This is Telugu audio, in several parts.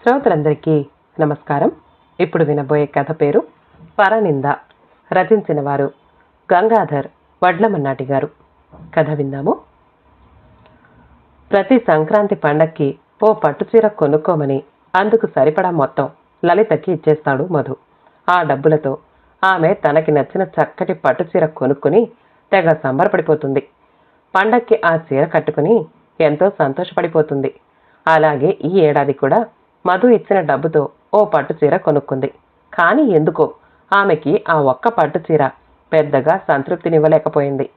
శ్రోతలందరికీ నమస్కారం. ఇప్పుడు వినబోయే కథ పేరు పరనింద. రచించిన వారు గంగాధర్ వడ్లమన్నాటి గారు. కథ విందాము. ప్రతి సంక్రాంతి పండక్కి ఓ పట్టుచీర కొనుక్కోమని అందుకు సరిపడా మొత్తం లలితకి ఇచ్చేస్తాడు మధు. ఆ డబ్బులతో ఆమె తనకి నచ్చిన చక్కటి పట్టుచీర కొనుక్కుని తెగ సంబరపడిపోతుంది. పండక్కి ఆ చీర కట్టుకుని ఎంతో సంతోషపడిపోతుంది. అలాగే ఈ ఏడాది కూడా మధు ఇచ్చిన డబ్బుతో ఓ పట్టు చీర కొనుక్కుంది. కానీ ఎందుకో? ఆమెకి ఆ ఒక్క పట్టు చీర పెద్దగా సంతృప్తినివ్వలేకపోయింది.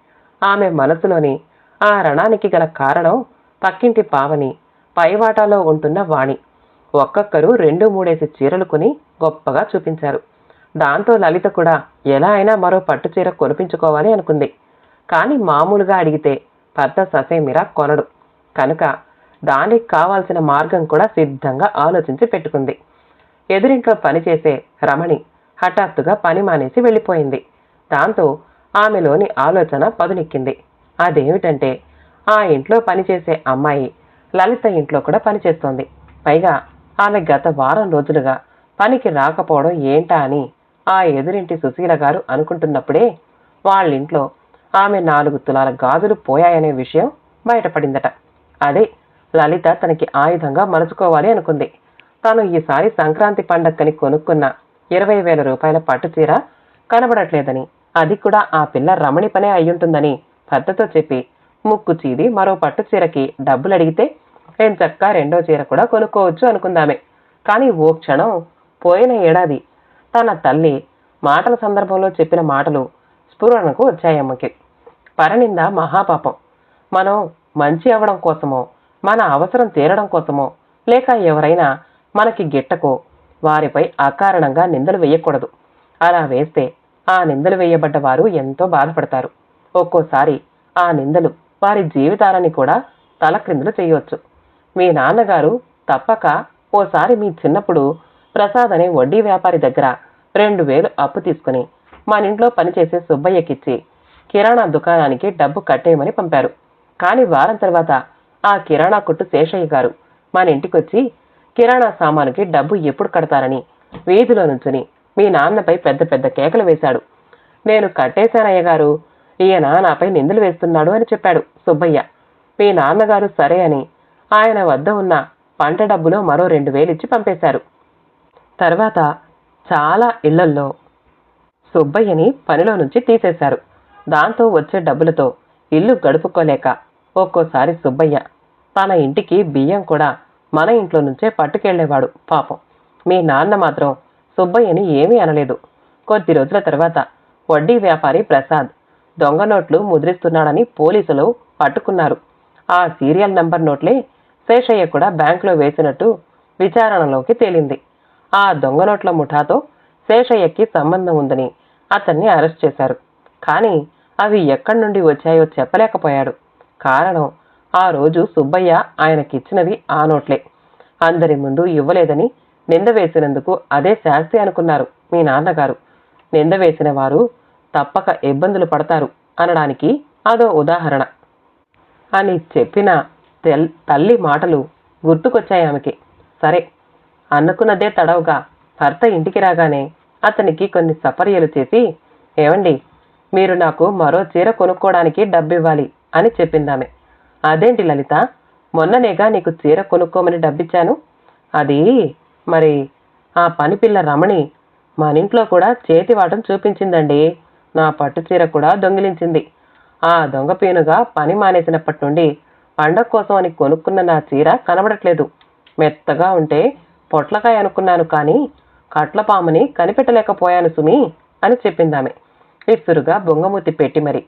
ఆమె మనసులోని ఆ రణానికి గల కారణం పక్కింటి పావని పైవాటాలో ఉంటున్న వాణి. ఒక్కొక్కరు రెండు మూడేసి చీరలు కొని గొప్పగా చూపించారు. దాంతో లలిత కూడా ఎలా అయినా మరో పట్టు చీర కొనిపించుకోవాలి అనుకుంది. కానీ మామూలుగా అడిగితే భర్త ససేమిరా కొనడు. కనుక దానికి కావాల్సిన మార్గం కూడా సిద్ధంగా ఆలోచించి పెట్టుకుంది. ఎదురింట్లో పనిచేసే రమణి హఠాత్తుగా పని మానేసి వెళ్ళిపోయింది. దాంతో ఆమెలోని ఆలోచన పదునెక్కింది. అదేమిటంటే ఆ ఇంట్లో పనిచేసే అమ్మాయి లలిత ఇంట్లో కూడా పనిచేస్తోంది. పైగా ఆమె గత వారం రోజులుగా పనికి రాకపోవడం ఏంటా అని ఆ ఎదురింటి సుశీల గారు అనుకుంటున్నప్పుడే వాళ్ళింట్లో ఆమె నాలుగు తులాల గాజులు పోయాయనే విషయం బయటపడిందట. అదే లలిత తనకి ఆయుధంగా మలుచుకోవాలి అనుకుంది. తాను ఈసారి సంక్రాంతి పండక్కని కొనుక్కున్న ఇరవై వేల రూపాయల పట్టు చీర కనబడట్లేదని అది కూడా ఆ పిల్ల రమణి పనే అయ్యుంటుందని భర్తతో చెప్పి ముక్కు చీది మరో పట్టు చీరకి డబ్బులు అడిగితే చక్క రెండో చీర కూడా కొనుక్కోవచ్చు అనుకుందామే. కానీ ఓ క్షణం పోయిన ఏడాది తన తల్లి మాటల సందర్భంలో చెప్పిన మాటలు స్ఫురణకు వచ్చాయమ్మకి. పరనింద మహాపాపం. మనం మంచి అవ్వడం కోసమో మన అవసరం తీరడం కోసమో లేక ఎవరైనా మనకి గిట్టకో వారిపై అకారణంగా నిందలు వేయకూడదు. అలా వేస్తే ఆ నిందలు వేయబడ్డ వారు ఎంతో బాధపడతారు. ఒక్కోసారి ఆ నిందలు వారి జీవితాలని కూడా తలక్రిందులు చేయవచ్చు మీ నాన్నగారు తప్పక ఓసారి మీ చిన్నప్పుడు ప్రసాద్ అనే వడ్డీ వ్యాపారి దగ్గర రెండు వేలు అప్పు తీసుకుని మన ఇంట్లో పనిచేసే సుబ్బయ్యకిచ్చి కిరాణా దుకాణానికి డబ్బు కట్టేయమని పంపారు. కానీ వారం తర్వాత ఆ కిరాణా కొట్టు శేషయ్య గారు. మన ఇంటికొచ్చి కిరాణా సామానుకి డబ్బు ఎప్పుడు కడతారని వీధిలో నుంచుని మీ నాన్నపై పెద్ద పెద్ద కేకలు వేశాడు. నేను కట్టేశానయ్య గారు ఈయన నాపై నిందలు వేస్తున్నాడు అని చెప్పాడు సుబ్బయ్య. మీ నాన్నగారు సరే అని ఆయన వద్ద ఉన్న పంట డబ్బులో మరో రెండు వేలిచ్చి పంపేశారు. తర్వాత చాలా ఇళ్ళల్లో సుబ్బయ్యని పనిలో నుంచి తీసేశారు. దాంతో వచ్చే డబ్బులతో ఇల్లు గడుపుకోలేక ఒక్కోసారి సుబ్బయ్య తన ఇంటికి బియ్యం కూడా మన ఇంట్లో నుంచే పట్టుకెళ్ళేవాడు పాపం. మీ నాన్న మాత్రం సుబ్బయ్యని ఏమీ అనలేదు. కొద్ది రోజుల తర్వాత వడ్డీ వ్యాపారి ప్రసాద్ దొంగ నోట్లు ముద్రిస్తున్నాడని పోలీసులు పట్టుకున్నారు. ఆ సీరియల్ నంబర్ నోట్లే శేషయ్య కూడా బ్యాంకులో వేసినట్టు విచారణలోకి తేలింది. ఆ దొంగ నోట్ల ముఠాతో శేషయ్యకి సంబంధం ఉందని అతన్ని అరెస్ట్ చేశారు. కానీ అవి ఎక్కడి నుండి వచ్చాయో చెప్పలేకపోయాడు. కారణం. ఆ రోజు సుబ్బయ్య ఆయనకిచ్చినవి ఆ నోట్లే. అందరి ముందు ఇవ్వలేదని నింద వేసినందుకు అదే శాస్తి అనుకున్నారు మీ నాన్నగారు. నింద వేసిన వారు తప్పక ఇబ్బందులు పడతారు అనడానికి అదో ఉదాహరణ. అని చెప్పిన తెల్ తల్లి మాటలు గుర్తుకొచ్చాయి ఆమెకి. సరే అనుకున్నదే తడవుగా. భర్త ఇంటికి రాగానే అతనికి కొన్ని సపర్యలు చేసి ఏమండి మీరు నాకు మరో చీర కొనుక్కోవడానికి డబ్బివ్వాలి. అని చెప్పిందామె. అదేంటి లలిత? మొన్ననేగా నీకు చీర కొనుక్కోమని డబ్బిచ్చాను. అది మరి ఆ పనిపిల్ల రమణి మన ఇంట్లో కూడా చేతివాటం చూపించిందండి. నా పట్టు చీర కూడా దొంగిలించింది. ఆ దొంగ పీనుగా పని మానేసినప్పటి నుండి పండగ కోసం అని కొనుక్కున్న నా చీర కనబడట్లేదు. మెత్తగా ఉంటే పొట్లకాయ అనుకున్నాను కానీ కట్లపాముని కనిపెట్టలేకపోయాను సుమి అని చెప్పిందామె. విసురుగా బొంగమూతి పెట్టి మరి.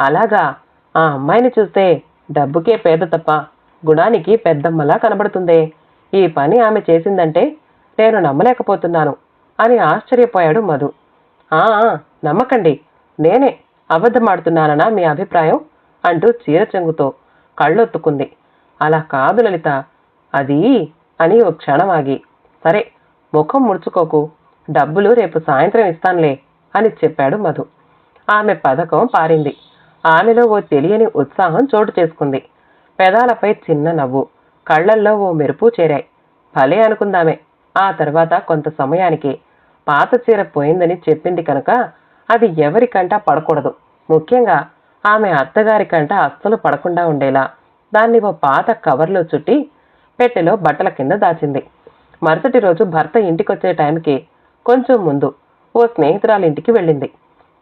అలాగా ఆ అమ్మాయిని చూస్తే డబ్బుకే పేద తప్ప గుణానికి పెద్దమ్మలా కనబడుతుందే. ఈ పని ఆమె చేసిందంటే నేను నమ్మలేకపోతున్నాను అని ఆశ్చర్యపోయాడు మధు. ఆ నమ్మకండి. నేనే అబద్ధమాడుతున్నాననా మీ అభిప్రాయం అంటూ చీర చెంగుతో కళ్ళొత్తుకుంది. అలా కాదు లలిత అది అని ఒక క్షణం ఆగి సరే ముఖం ముడుచుకోకు డబ్బులు రేపు సాయంత్రం ఇస్తానులే అని చెప్పాడు మధు. ఆమె పథకం పారింది. ఆమెలో ఓ తెలియని ఉత్సాహం చోటు చేసుకుంది. పెదాలపై చిన్న నవ్వు కళ్ళల్లో ఓ మెరుపు చేరాయి. భలే అనుకుందామే ఆ తర్వాత కొంత సమయానికి పాత చీర పోయిందని చెప్పింది కనుక అది ఎవరికంట పడకూడదు. ముఖ్యంగా ఆమె అత్తగారి కంట అస్సలు పడకుండా ఉండేలా దాన్ని ఓ పాత కవర్లో చుట్టి పెట్టెలో బట్టల కింద దాచింది. మరుసటి రోజు భర్త ఇంటికొచ్చే టైంకి కొంచెం ముందు ఓ స్నేహితురాలి ఇంటికి వెళ్ళింది.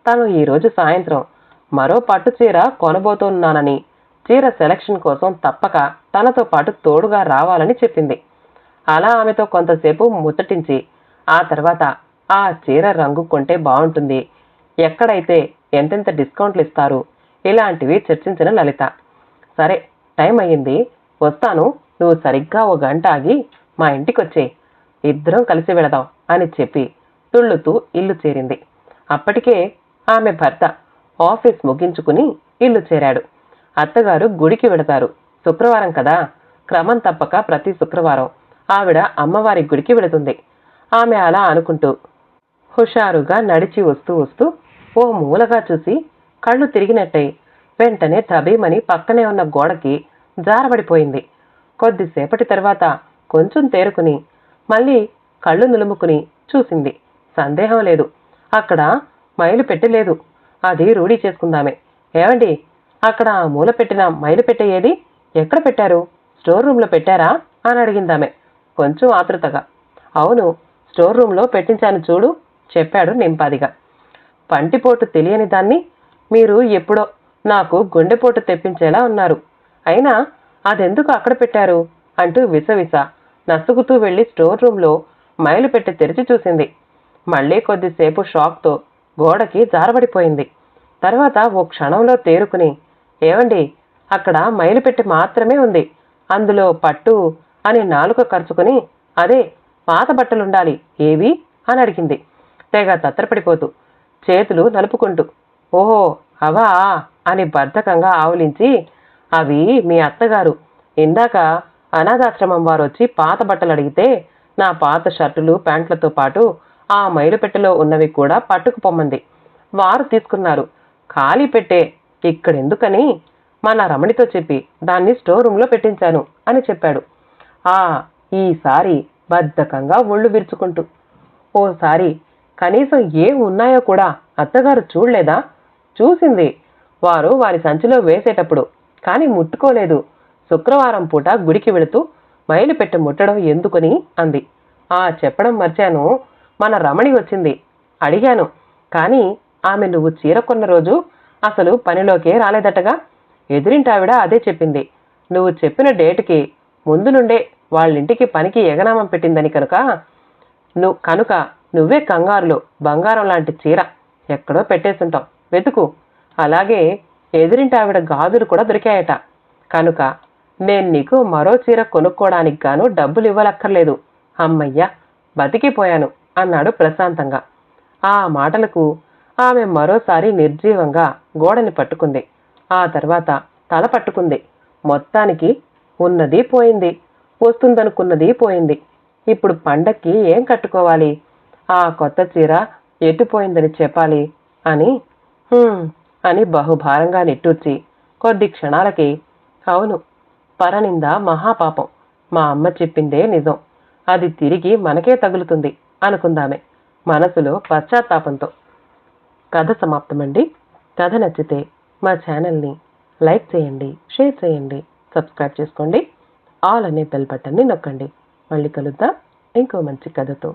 తను ఈరోజు సాయంత్రం మరో పట్టు చీర కొనబోతున్నానని. చీర సెలక్షన్ కోసం తప్పక తనతో పాటు తోడుగా రావాలని చెప్పింది. అలా ఆమెతో కొంతసేపు ముచ్చటించి ఆ తర్వాత ఆ చీర రంగు కొంటే బాగుంటుంది. ఎక్కడైతే ఎంతెంత డిస్కౌంట్లు ఇస్తారు? ఇలాంటివి చర్చించిన లలిత. సరే టైం అయ్యింది. వస్తాను. నువ్వు సరిగ్గా ఓ గంట ఆగి మా ఇంటికొచ్చే ఇద్దరం కలిసి వెళదాం అని చెప్పి తుళ్ళుతూ ఇల్లు చేరింది. అప్పటికే ఆమె భర్త ఆఫీస్ ముగించుకుని ఇల్లు చేరాడు. అత్తగారు గుడికి వెడతారు. శుక్రవారం కదా? క్రమం తప్పక ప్రతి శుక్రవారం. ఆవిడ అమ్మవారి గుడికి వెళుతుంది ఆమె అలా అనుకుంటూ హుషారుగా నడిచి వస్తూ వస్తూ ఓ మూలగా చూసి కళ్ళు తిరిగినట్టయి వెంటనే తబీమని పక్కనే ఉన్న గోడకి జారబడిపోయింది. కొద్దిసేపటి తర్వాత కొంచెం తేరుకుని మళ్ళీ కళ్ళు నులుముకుని చూసింది. సందేహం లేదు. అక్కడ మైలు పెట్టలేదు అది రూఢీ చేసుకుందామే. ఏమండి అక్కడ మూల పెట్టిన మైలు పెట్టేది ఏది ఎక్కడ పెట్టారు? స్టోర్ రూమ్లో పెట్టారా? అని అడిగిందామె. కొంచెం ఆతృతగా. అవును స్టోర్ రూమ్లో పెట్టించాను చూడు చెప్పాడు నింపాదిగా. పంటిపోటు తెలియని దాన్ని మీరు ఎప్పుడో నాకు గుండెపోటు తెప్పించేలా ఉన్నారు. అయినా అదెందుకు అక్కడ పెట్టారు? అంటూ విసవిస నసుగుతూ వెళ్ళి స్టోర్ రూమ్లో మైలు పెట్టి తెరిచి చూసింది. మళ్ళీ కొద్దిసేపు షాక్తో గోడకి జారబడిపోయింది. తర్వాత ఓ క్షణంలో తేరుకుని ఏవండి అక్కడ మైలుపెట్టి మాత్రమే ఉంది. అందులో పట్టు అని నాలుక ఖర్చుకుని అదే పాత బట్టలుండాలి. ఏవి? అని అడిగింది. తెగ తత్తరపడిపోతూ చేతులు నలుపుకుంటూ ఓహో అవా? అని బద్ధకంగా ఆవులించి అవి మీ అత్తగారు. ఇందాక అనాథాశ్రమం వారు వచ్చి పాత బట్టలు అడిగితే నా పాత షర్టులు ప్యాంట్లతో పాటు ఆ మైలు పెట్టెలో ఉన్నవి కూడా పట్టుకుపోమ్మంది. వారు తీసుకున్నారు. ఖాళీ పెట్టే ఇక్కడెందుకని? మన రమణితో చెప్పి దాన్ని స్టోర్ రూమ్లో పెట్టించాను అని చెప్పాడు. ఆ ఈసారి బద్ధకంగా ఒళ్ళు విరుచుకుంటూ. ఓసారి కనీసం ఏం ఉన్నాయో కూడా అత్తగారు చూడలేదా? చూసింది. వారు వారి సంచిలో వేసేటప్పుడు కానీ ముట్టుకోలేదు. శుక్రవారం పూట గుడికి వెళుతూ మైలు పెట్టి ముట్టడం ఎందుకని అంది. ఆ చెప్పడం మర్చాను. మన రమణి వచ్చింది. అడిగాను. కానీ ఆమె నువ్వు చీర కొన్న రోజు అసలు పనిలోకే రాలేదటగా? ఎదురింటావిడ అదే చెప్పింది. నువ్వు చెప్పిన డేట్కి ముందు నుండే వాళ్ళింటికి పనికి ఎగనామం పెట్టిందని కనుక? నువ్వు కనుక నువ్వే కంగారులో బంగారం లాంటి చీర ఎక్కడో పెట్టేసుంటావు. వెతుకు. అలాగే ఎదిరింటావిడ గాజులు కూడా దొరికాయట. కనుక నేను నీకు మరో చీర కొనుక్కోవడానికి గాను డబ్బులు ఇవ్వలక్కర్లేదు అమ్మయ్యా బతికిపోయాను అన్నాడు ప్రశాంతంగా. ఆ మాటలకు ఆమె మరోసారి నిర్జీవంగా గోడని పట్టుకుంది. ఆ తర్వాత తల పట్టుకుంది. మొత్తానికి ఉన్నది పోయింది. వస్తుందనుకున్నది పోయింది. ఇప్పుడు పండక్కి ఏం కట్టుకోవాలి? ఆ కొత్త చీర ఎటుపోయిందని చెప్పాలి అని అని బహుభారంగా నిట్టూర్చి కొద్ది క్షణాలకి అవును పరనింద మహాపాపం. మా అమ్మ చెప్పిందే నిజం. అది తిరిగి మనకే తగులుతుంది. అనుకుందామే. మనసులో పశ్చాత్తాపంతో. కథ సమాప్తమండి. కథ నచ్చితే మా ఛానల్ని లైక్ చేయండి షేర్ చేయండి సబ్స్క్రైబ్ చేసుకోండి. ఆల్ అనే బెల్ బటన్ని నొక్కండి. మళ్ళీ కలుద్దాం. ఇంకో మంచి కథతో.